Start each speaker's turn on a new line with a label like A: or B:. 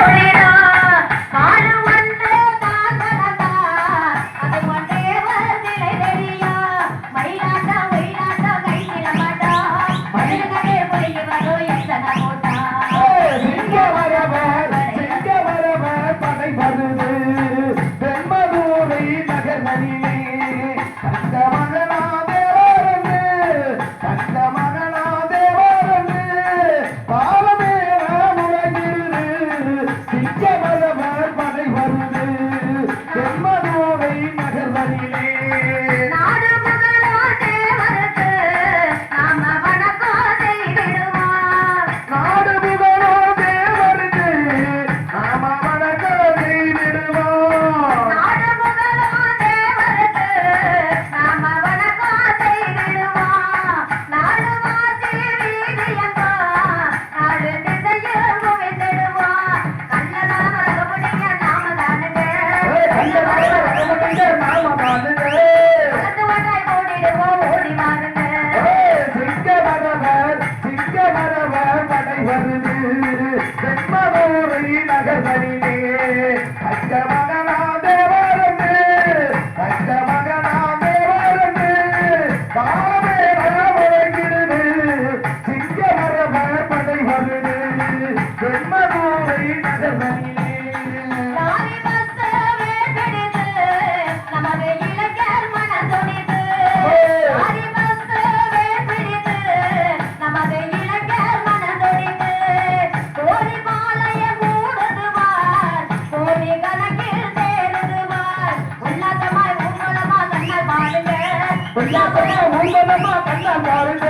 A: Yeah.
B: கல்லூரி நகர்களிலே அச்ச மகனாக வருந்து அச்ச மகனாக வருந்து காலமே வரமுறைகிறது சிங்க மரப படை வருது. ஜென்மபூரை நகர்களிலே
A: பொய்யா பொய்யா
B: உங்க அம்மா கண்ணா பாருங்க.